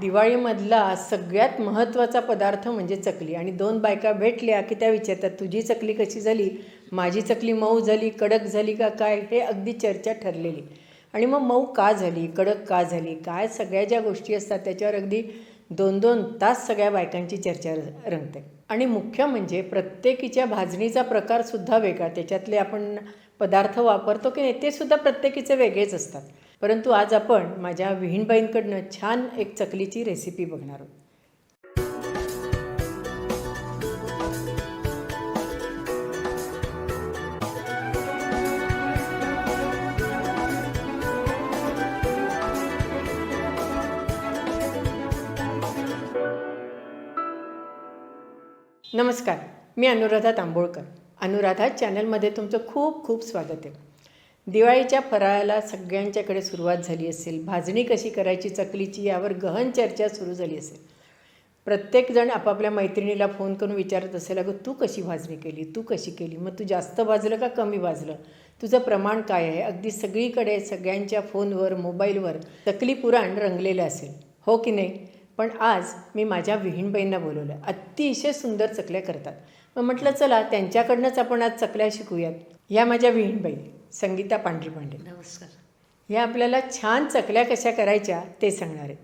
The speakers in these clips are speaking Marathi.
दिवाळीमधला सगळ्यात महत्त्वाचा पदार्थ म्हणजे चकली. आणि दोन बायका भेटल्या की त्या विचारतात तुझी चकली कशी झाली? माझी चकली मऊ झाली कडक झाली का काय? हे अगदी चर्चा ठरलेली. आणि मग मऊ का झाली कडक का झाली काय सगळ्या ज्या गोष्टी असतात त्याच्यावर अगदी दोन दोन तास सगळ्या बायकांची चर्चा र- रंगते. आणि मुख्य म्हणजे प्रत्येकीच्या भाजणीचा प्रकारसुद्धा वेगळा. त्याच्यातले आपण पदार्थ वापरतो की नाही ते सुद्धा प्रत्येकीचे वेगळेच असतात. परंतु आज आपण माझ्या विहीणबाईंकडनं छान एक चकलीची रेसिपी बघणार आहोत. नमस्कार मी अनुराधा तांबोळकर. अनुराधा चॅनलमध्ये तुमचं खूप खूप स्वागत आहे. दिवाळीच्या फराळाला सगळ्यांच्याकडे सुरुवात झाली असेल. भाजणी कशी करायची चकलीची यावर गहन चर्चा सुरू झाली असेल. प्रत्येकजण आपापल्या मैत्रिणीला फोन करून विचारत असेल अगं तू कशी भाजणी केली? तू कशी केली? मग तू जास्त भाजलं का कमी भाजलं? तुझं प्रमाण काय आहे? अगदी सगळीकडे सगळ्यांच्या फोनवर मोबाईलवर चकली पुराण रंगलेलं असेल. हो की नाही? पण आज मी माझ्या विहीणबाईंना बोलवलं. अतिशय सुंदर चकल्या करतात. मग म्हटलं चला त्यांच्याकडनंच आपण आज चकल्या शिकूयात. या माझ्या विहीणबाई. संगीता पांढरी पांडे नमस्कार. ह्या आपल्याला छान चकल्या कशा करायच्या ते सांगणार आहेत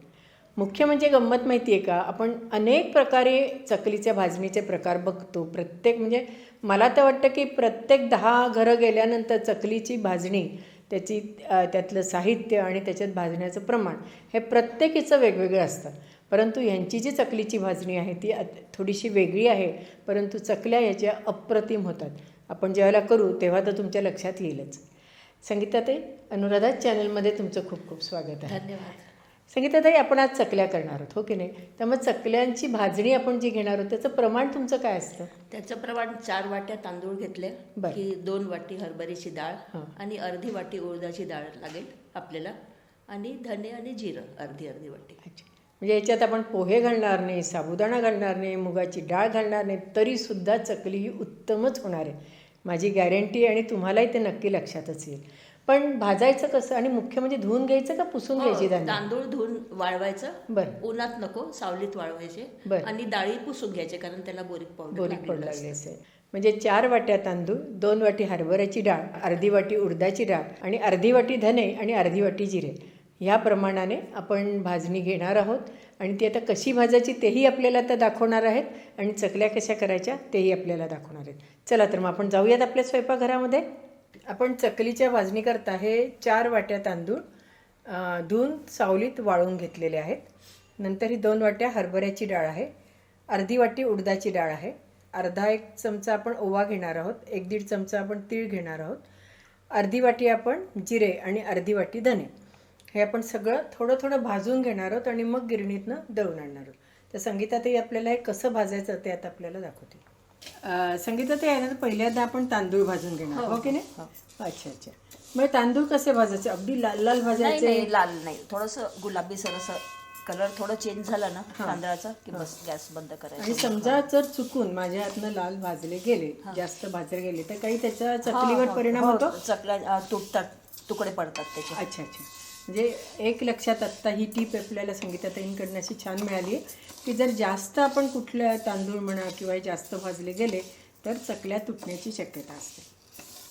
मुख्य म्हणजे गंमत माहिती आहे का? आपण अनेक प्रकारे चकलीच्या भाजणीचे प्रकार बघतो. प्रत्येक म्हणजे मला तर वाटतं की प्रत्येक दहा घरं गेल्यानंतर चकलीची भाजणी त्याची त्यातलं साहित्य आणि त्याच्यात भाजण्याचं प्रमाण हे प्रत्येकीचं वेगवेगळं असतं. परंतु यांची जी चकलीची भाजणी आहे ती थोडीशी वेगळी आहे. परंतु चकल्या याच्या अप्रतिम होतात. आपण ज्यावेळेला करू तेव्हा तर तुमच्या लक्षात येईलच. संगीताताई अनुराधा चॅनलमध्ये तुमचं खूप खूप स्वागत आहे. धन्यवाद. संगीताताई आपण आज चकल्या करणार आहोत हो की नाही? त्यामुळे चकल्यांची भाजणी आपण जी घेणार आहोत त्याचं प्रमाण तुमचं काय असतं? त्याचं प्रमाण चार वाट्या तांदूळ घेतले बरं. की दोन वाटी हरभऱ्याची डाळ हां. आणि अर्धी वाटी उडदाची डाळ लागेल आपल्याला आणि धने आणि जिरं अर्धी अर्धी वाटी. अच्छा. म्हणजे याच्यात आपण पोहे घालणार नाही साबुदाणा घालणार नाही मुगाची डाळ घालणार नाही तरीसुद्धा चकली ही उत्तमच होणार आहे. माझी गॅरंटी आणि तुम्हालाही ते नक्की लक्षातच येईल. पण भाजायचं कसं आणि मुख्य म्हणजे धुवून घ्यायचं का पुसून घ्यायची हो, धान्य? तांदूळ धुवून वाळवायचं. बरं. उन्हात नको सावलीत वाळवायचे. बरं. आणि डाळी पुसून घ्यायचे कारण त्याला बोरीक पावडर बोरीक लागलेलं लागली. असेल म्हणजे चार वाट्या तांदूळ दोन वाटी हरभऱ्याची डाळ अर्धी वाटी उडदाची डाळ आणि अर्धी वाटी धने आणि अर्धी वाटी जिरे. ह्या प्रमाणाने आपण भाजणी घेणार आहोत. आणि ती आता कशी भाजायची तेही आपल्याला आता दाखवणार आहेत आणि चकल्या कशा करायच्या तेही आपल्याला दाखवणार आहेत. चला तर मग आपण जाऊयात आपल्या स्वयंपाकघरामध्ये. आपण चकलीच्या भाजणीकरता हे चार वाट्या तांदूळ धुऊन धुवून सावलीत वाळून घेतलेले आहेत. नंतर ही दोन वाट्या हरभऱ्याची डाळ आहे. अर्धी वाटी उडदाची डाळ आहे. अर्धा एक चमचा आपण ओवा घेणार आहोत. एक दीड चमचा आपण तीळ घेणार आहोत. अर्धी वाटी आपण जिरे आणि अर्धी वाटी धने. हे आपण सगळं थोडं थोडं भाजून घेणार आहोत आणि मग गिरणीतनं दळून आणणार आहोत. तर संगीतातही आपल्याला हे कसं भाजायचं ते आता आपल्याला दाखवते संगीतातही आहे ना पहिल्यांदा आपण तांदूळ भाजून घेणार हो. की नाही? अच्छा अच्छा. मग तांदूळ कसे भाजायचे? अगदी लाल लाल भाजायचे? नाही लाल नाही. थोडस गुलाबी सरस कलर थोडं चेंज झाला ना तांदळाचा की बस गॅस बंद करायचा. आणि समजा जर चुकून माझ्या हातनं लाल भाजले गेले जास्त भाजले गेले तर काही त्याचा चकलीवर परिणाम हो, होतो? चकल्या तुटतात तुकडे पडतात त्याचे. अच्छा अच्छा. म्हणजे एक लक्षात आत्ता ही टीप आपल्याला संगीताताईंकडनं अशी छान मिळाली आहे की जर जास्त आपण कुठल्या तांदूळ म्हणा किंवा जास्त भाजले गेले तर चकल्या तुटण्याची शक्यता असते.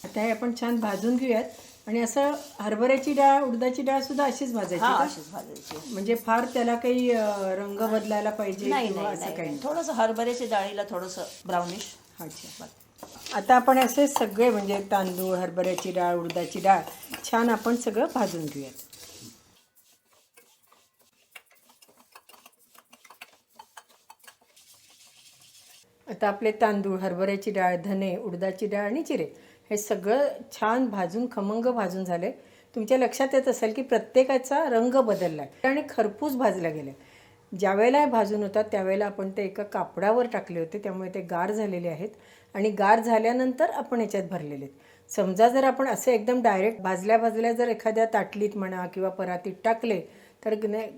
आता हे आपण छान भाजून घेऊयात. आणि असं हरभऱ्याची डाळ उडदाची डाळ सुद्धा अशीच भाजायची का? अशीच भाजायची. म्हणजे फार त्याला काही अं, रंग बदलायला पाहिजे नाही किंवा नाही असं नाही काही नाही. थोडंसं हरभऱ्याच्या डाळीला थोडंसं ब्राउनिश अच्छा. आता आपण असे सगळे म्हणजे तांदूळ हरभऱ्याची डाळ उडदाची डाळ छान आपण सगळं भाजून घेऊयात. आता आपले तांदूळ हरभऱ्याची डाळ धने उडदाची डाळ आणि जिरे हे सगळं छान भाजून खमंग भाजून झाले तुमच्या लक्षात येत असेल की प्रत्येकाचा रंग बदलला आहे आणि खरपूस भाजला गेला आहे ज्यावेळेला हे भाजून होतात त्यावेळेला आपण ते एका कापडावर टाकले होते त्यामुळे ते गार झालेले आहेत आणि गार झाल्यानंतर आपण याच्यात भरलेले आहेत. समजा जर आपण असे एकदम डायरेक्ट भाजल्या भाजल्या जर एखाद्या ताटलीत म्हणा किंवा परातीत टाकले तर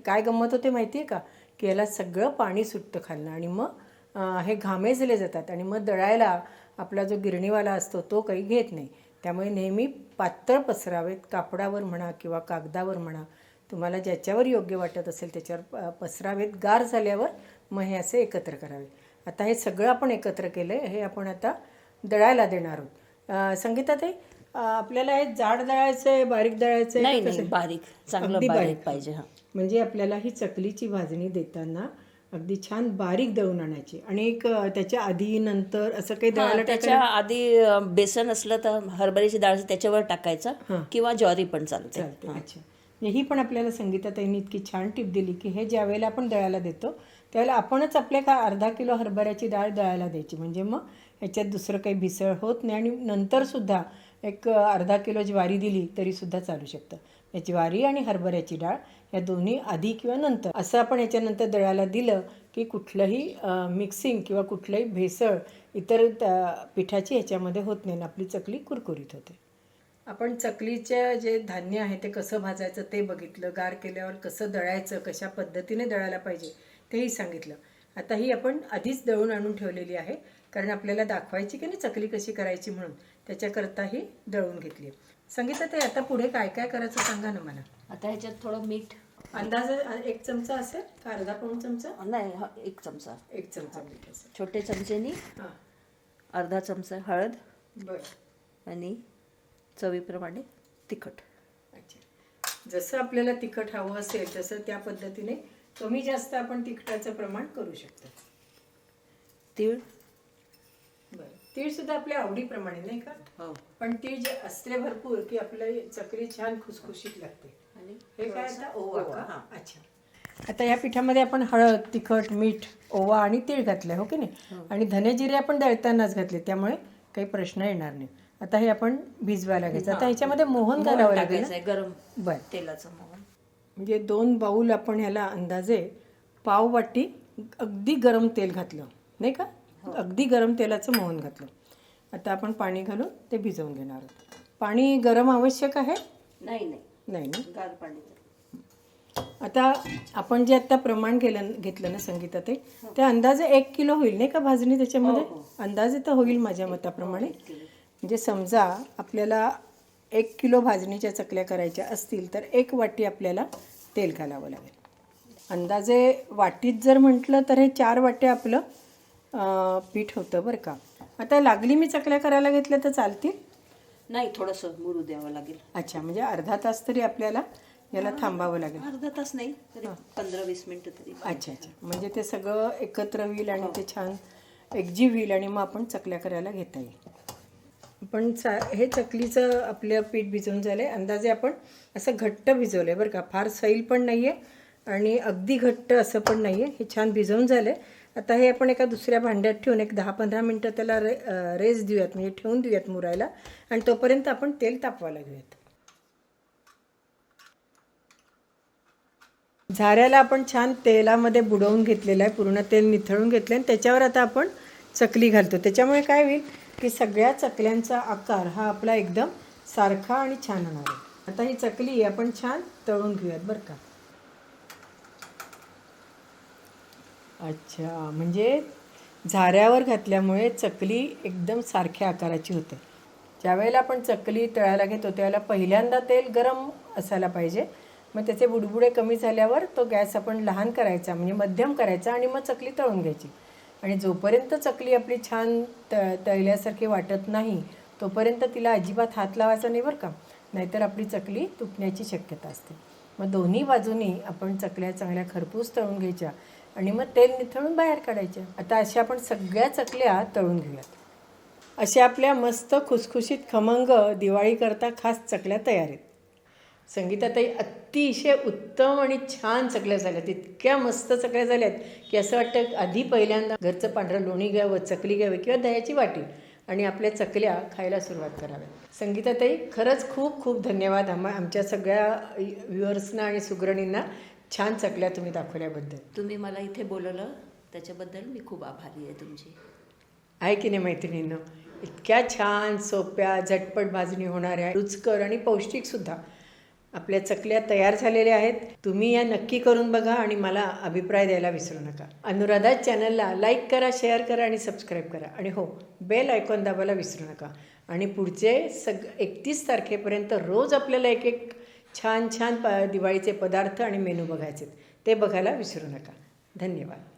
काय गंमत होते माहिती आहे का? की याला सगळं पाणी सुटतं खालनं आणि मग हे घामेजले जातात आणि मग दळायला आपला जो गिरणीवाला असतो तो काही घेत नाही. त्यामुळे नेहमी पातळ पसरावेत कापडावर म्हणा किंवा कागदावर म्हणा. तुम्हाला ज्याच्यावर योग्य वाटत असेल त्याच्यावर पसरावेत गार झाल्यावर मग हे असे एकत्र करावे. आता हे सगळं आपण एकत्र केलं आहे हे आपण आता दळायला देणार आहोत. संगीता अं, आपल्याला हे जाड दळायचं आहे बारीक दळायचं आहे बारीक चांगलं बारीक. पाहिजे म्हणजे आपल्याला ही चकलीची भाजणी देताना अगदी छान बारीक दळून आणायची. आणि एक त्याच्या आधी नंतर असं काही दळायला त्याच्या आधी बेसन असलं तर हरभऱ्याची डाळ त्याच्यावर टाकायचं किंवा ज्वारी पण चालते. चालते अच्छा. ही पण आपल्याला संगीताताईंनी इतकी छान टीप दिली की हे ज्या वेळेला आपण दळायला देतो त्यावेळेला आपणच आपल्या का अर्धा किलो हरभऱ्याची डाळ दळायला द्यायची. म्हणजे मग ह्याच्यात दुसरं काही भिसळ होत नाही आणि नंतरसुद्धा एक अर्धा किलो ज्वारी दिली तरीसुद्धा चालू शकतं. या ज्वारी आणि हरभऱ्याची डाळ या दोन्ही आधी किंवा नंतर. असं आपण याच्यानंतर दळायला दिलं की कुठलंही मिक्सिंग किंवा कुठलंही भेसळ इतर पिठाची ह्याच्यामध्ये होत नाही आणि आपली चकली कुरकुरीत होते. आपण चकलीच्या जे धान्य आहे ते कसं भाजायचं ते बघितलं गार केल्यावर कसं दळायचं कशा पद्धतीने दळायला पाहिजे तेही सांगितलं. आता ही आपण आधीच दळून आणून ठेवलेली आहे कारण आपल्याला दाखवायची की नाही चकली कशी करायची म्हणून. त्याच्याकरता ही दळून घेतली. संगीता ते आता पुढे काय काय करायचं सांगा ना मला. आता ह्याच्यात थोडं मीठ. अंदाजे एक चमचा असेल का अर्धा पाऊण चमचा? नाही हा, एक चमचा. एक चमचा मीठ असेल. छोटे चमचेनी हां. अर्धा चमचा हळद बरं. आणि चवीप्रमाणे तिखट. अच्छा. जसं आपल्याला तिखट हवं असेल तसं त्या पद्धतीने कमी जास्त आपण तिखटाचं प्रमाण करू शकतो. तीळ. तीळ सुद्धा आपल्या आवडीप्रमाणे नाही का? हो. पण तीळ जे असले भरपूर की आपलं चकली छान खुसखुशीत लागते. हे काय आता? ओवा का? हां. अच्छा. आता या पिठामध्ये आपण हळद तिखट मीठ ओवा आणि तीळ घातलंय हो की नाही? आणि धने जिरे आपण दळतानाच घातले त्यामुळे काही प्रश्न येणार नाही. आता हे आपण भिजवायला घ्यायचं. आता ह्याच्यामध्ये मोहन घालावं लागेल आहे गरम बरं. तेलाचं मोहन. म्हणजे दोन बाऊल आपण ह्याला अंदाजे पाव वाटी अगदी गरम तेल घातलं नाही का? अगदी गरम तेलाचं मोहन घातलं. आता आपण पाणी घालून ते भिजवून घेणार आहोत. पाणी गरम आवश्यक आहे? नाही नाही. नाही ना? गार पाणी. आता आपण जे आता प्रमाण केलं घेतलं ना संगीता ते ते अंदाजे एक किलो होईल नाही का भाजणी त्याच्यामध्ये? अंदाजे तर होईल माझ्या मताप्रमाणे. म्हणजे समजा आपल्याला एक किलो भाजणीच्या चकल्या करायच्या असतील तर एक वाटी आपल्याला तेल घालावं लागेल. अंदाजे वाटीत जर म्हटलं तर हे चार वाट्या आपलं पीठ होतं बरं का. आता लागली मी चकल्या करायला घेतल्या तर चालतील? नाही थोडंसं मुरू द्यावं लागेल. अच्छा म्हणजे अर्धा तास तरी आपल्याला याला थांबावं लागेल. अर्धा तास नाही तरी पंधरा वीस मिनिटं तरी. अच्छा अच्छा. म्हणजे ते सगळं एकत्र होईल आणि ते छान एकजीव होईल आणि मग आपण चकल्या करायला घेता येईल. पण चा हे चकलीचं आपलं पीठ भिजवून झालं आहे अंदाजे आपण असं घट्ट भिजवलं आहे बरं का. फार सैल पण नाही आहे आणि अगदी घट्ट असं पण नाही आहे हे छान भिजवून झालं आहे आता हे आपण एका दुसऱ्या भांड्यात ठेवून एक दहा पंधरा मिनटं त्याला रे रेस देऊयात म्हणजे ठेवून देऊयात मुरायला. आणि तोपर्यंत आपण तेल तापवायला घेऊयात. झाऱ्याला आपण छान तेलामध्ये बुडवून घेतलेलं आहे पूर्ण तेल निथळून घेतलं आणि त्याच्यावर आता आपण चकली घालतो. त्याच्यामुळे काय होईल की सगळ्या चकल्यांचा आकार हा आपला एकदम सारखा आणि छान होणार आहे. आता ही चकली आपण छान तळून घेऊयात बरं का? अच्छा म्हणजे झाऱ्यावर घातल्यामुळे चकली एकदम सारख्या आकाराची होते. ज्यावेळेला आपण चकली तळायला घेतो त्यावेळेला पहिल्यांदा तेल गरम असायला पाहिजे. मग त्याचे बुडबुडे कमी झाल्यावर तो गॅस आपण लहान करायचा म्हणजे मध्यम करायचा आणि मग चकली तळून घ्यायची. आणि जोपर्यंत चकली आपली छान त तळल्यासारखी वाटत नाही तोपर्यंत तिला अजिबात हात लावायचा नाही बरं का. नाहीतर आपली चकली तुटण्याची शक्यता असते. मग दोन्ही बाजूनी आपण चकल्या चांगल्या खरपूस तळून घ्यायच्या. आणि मग तेल निथळून बाहेर काढायच्या आता अशा आपण सगळ्या चकल्या तळून घेऊयात. अशा आपल्या मस्त खुसखुशीत खमंग दिवाळीकरता खास चकल्या तयार आहेत. संगीताताई अतिशय उत्तम आणि छान चकल्या झाल्यात. इतक्या मस्त चकल्या झाल्यात की असं वाटतं आधी पहिल्यांदा घरचं पांढरं लोणी घ्यावं चकली घ्यावी किंवा दह्याची वाटी आणि आपल्या चकल्या खायला सुरुवात कराव्या संगीताताई खरंच खूप खूप धन्यवाद आम्हा आमच्या सगळ्या व्ह्युअर्सना आणि सुगरणींना. छान चकल्या तुम्ही दाखवल्याबद्दल. तुम्ही मला इथे बोलवलं त्याच्याबद्दल मी खूप आभारी आहे तुमची. आहे की नाही मैत्रिणींनो? इतक्या छान सोप्या झटपट भाजणी होणाऱ्या रुचकर आणि पौष्टिकसुद्धा आपल्या चकल्या तयार झालेल्या आहेत. तुम्ही या नक्की करून बघा आणि मला अभिप्राय द्यायला विसरू नका. अनुराधा चॅनलला लाईक करा शेअर करा आणि सबस्क्राईब करा. आणि हो बेल आयकॉन दाबायला विसरू नका. आणि पुढचे सग एकतीस तारखेपर्यंत रोज आपल्याला एक एक छान छान प दिवाळीचे पदार्थ आणि मेनू बघायचे ते बघायला विसरू नका. धन्यवाद.